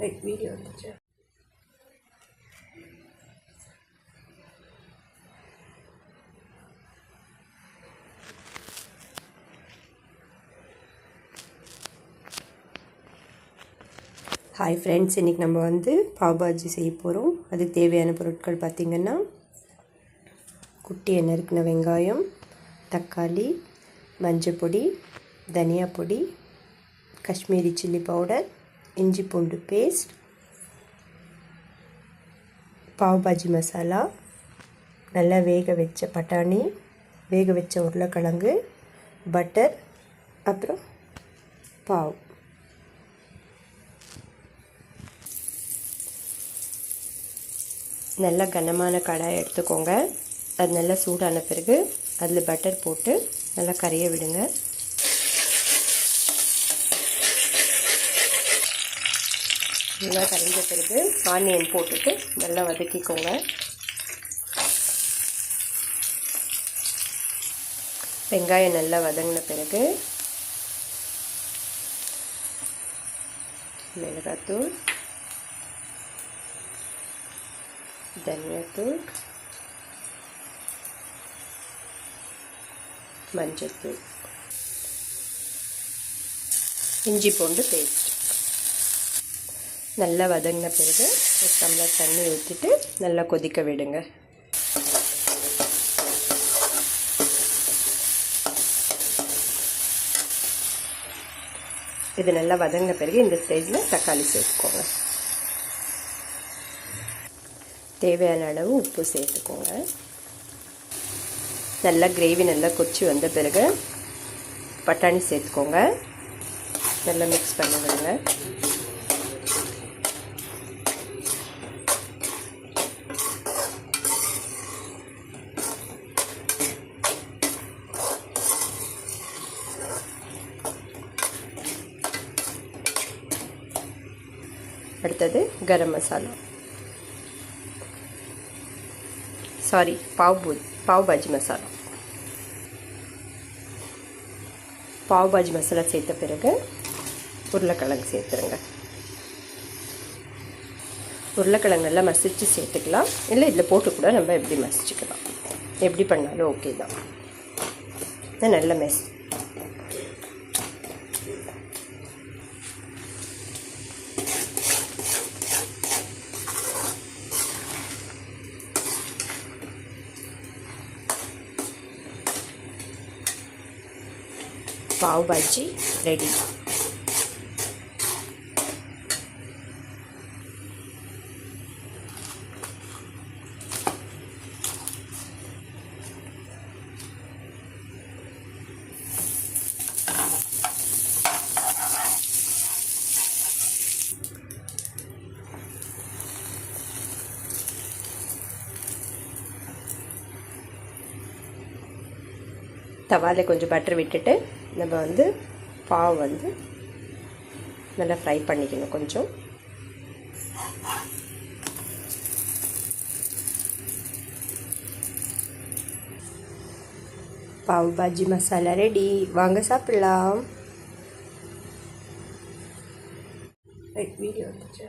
Like video வந்துச்சு hi friends இன்றைக்கி நம்ம வந்து பாவ் பாஜி செய்ய போகிறோம் அதுக்கு தேவையான பொருட்கள் பார்த்திங்கன்னா குட்டி நறுக்கின வெங்காயம் தக்காளி மஞ்சள் பொடி தனியா பொடி காஷ்மீரி சில்லி பவுடர் இஞ்சி பூண்டு பேஸ்ட் பாவ் பாஜி மசாலா நல்லா வேக வச்ச பட்டாணி வேக வச்ச உருளைக்கிழங்கு பட்டர் அப்புறம் பாவ். நல்லா கனமான கடாயை எடுத்துக்கோங்க. அது நல்லா சூடான பிறகு அதில் பட்டர் போட்டு நல்லா கரைய விடுங்க. நல்லா கரைஞ்ச பிறகு ஆனியன் போட்டுட்டு நல்லா வதக்கிக்கோங்க. வெங்காயம் நல்லா வதங்கின பிறகு மிளகாத்தூள் தனியாத்தூள் மஞ்சள் தூள் இஞ்சி பூண்டு பேஸ்ட். நல்லா வதங்கின பிறகு ஒரு டம்ளர் தண்ணி ஊற்றிட்டு நல்லா கொதிக்க விடுங்க. இது நல்லா வதங்கின பிறகு இந்த ஸ்டேஜில் தக்காளி சேர்த்துக்கோங்க. தேவையான அளவு உப்பு சேர்த்துக்கோங்க. நல்லா கிரேவி நல்லா கொச்சி வந்த பிறகு பட்டாணி சேர்த்துக்கோங்க. நல்லா மிக்ஸ் பண்ணி விடுங்க. அடுத்தது கரம் மசாலா. சாரி பாவ் பாவ் பாஜி மசாலா. பாவ் பாஜி மசாலா சேர்த்த பிறகு உருளைக்கிழங்கு சேர்த்துருங்க. உருளைக்கிழங்கெல்லாம் மசிச்சு சேர்த்துக்கலாம். இல்லை இதில் போட்டு கூட நம்ம எப்படி மசிச்சுக்கலாம். எப்படி பண்ணாலும் ஓகே தான். நல்ல மெஸ் பாவ் பாஜி ரெடி. தவாவில் கொஞ்சம் பட்டர் விட்டுட்டு நம்ம வந்து பாவை வந்து நல்லா ஃப்ரை பண்ணிக்கணும் கொஞ்சம். பாவ் பாஜி மசாலா ரெடி வாங்க சாப்பிடலாம். வீடியோ வந்துச்சு?